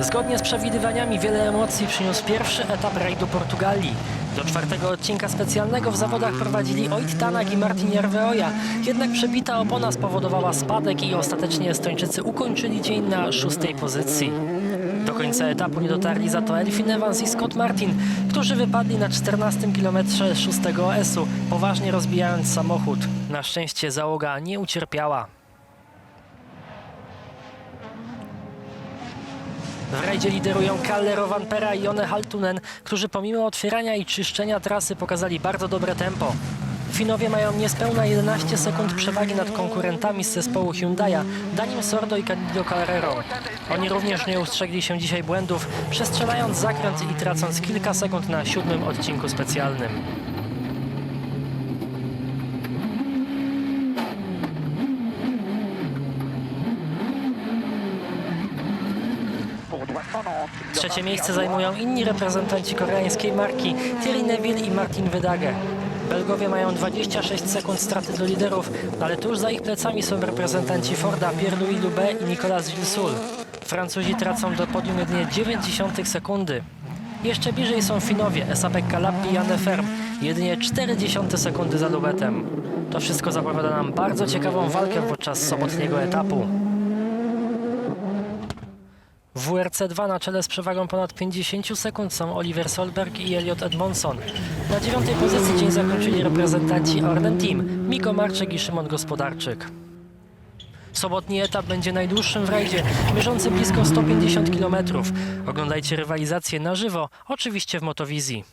Zgodnie z przewidywaniami wiele emocji przyniósł pierwszy etap rajdu Portugalii. Do czwartego odcinka specjalnego w zawodach prowadzili Oit Tanak i Martin Jarveoja, jednak przebita opona spowodowała spadek i ostatecznie Estończycy ukończyli dzień na szóstej pozycji. Do końca etapu nie dotarli za to Elfin Evans i Scott Martin, którzy wypadli na 14 kilometrze szóstego OS-u, poważnie rozbijając samochód. Na szczęście załoga nie ucierpiała. W rajdzie liderują Kalle Rovanpera i Jone Haltunen, którzy pomimo otwierania i czyszczenia trasy pokazali bardzo dobre tempo. Finowie mają niespełna 11 sekund przewagi nad konkurentami z zespołu Hyundai'a, Danim Sordo i Candido Carrero. Oni również nie ustrzegli się dzisiaj błędów, przestrzelając zakręt i tracąc kilka sekund na siódmym odcinku specjalnym. Trzecie miejsce zajmują inni reprezentanci koreańskiej marki Thierry Neville i Martin Wydage. Belgowie mają 26 sekund straty do liderów, ale tuż za ich plecami są reprezentanci Forda Pierre-Louis Loubet i Nicolas Gilsoul. Francuzi tracą do podium jedynie 0,9 sekundy. Jeszcze bliżej są Finowie, Esapekka Lappi i Anne Ferm, jedynie 0,4 sekundy za Loubetem. To wszystko zapowiada nam bardzo ciekawą walkę podczas sobotniego etapu. W WRC2 na czele z przewagą ponad 50 sekund są Oliver Solberg i Elliot Edmondson. Na dziewiątej pozycji dzień zakończyli reprezentanci Arden Team, Miko Marczek i Szymon Gospodarczyk. Sobotni etap będzie najdłuższym w rajdzie, mierzący blisko 150 km. Oglądajcie rywalizację na żywo, oczywiście w Motowizji.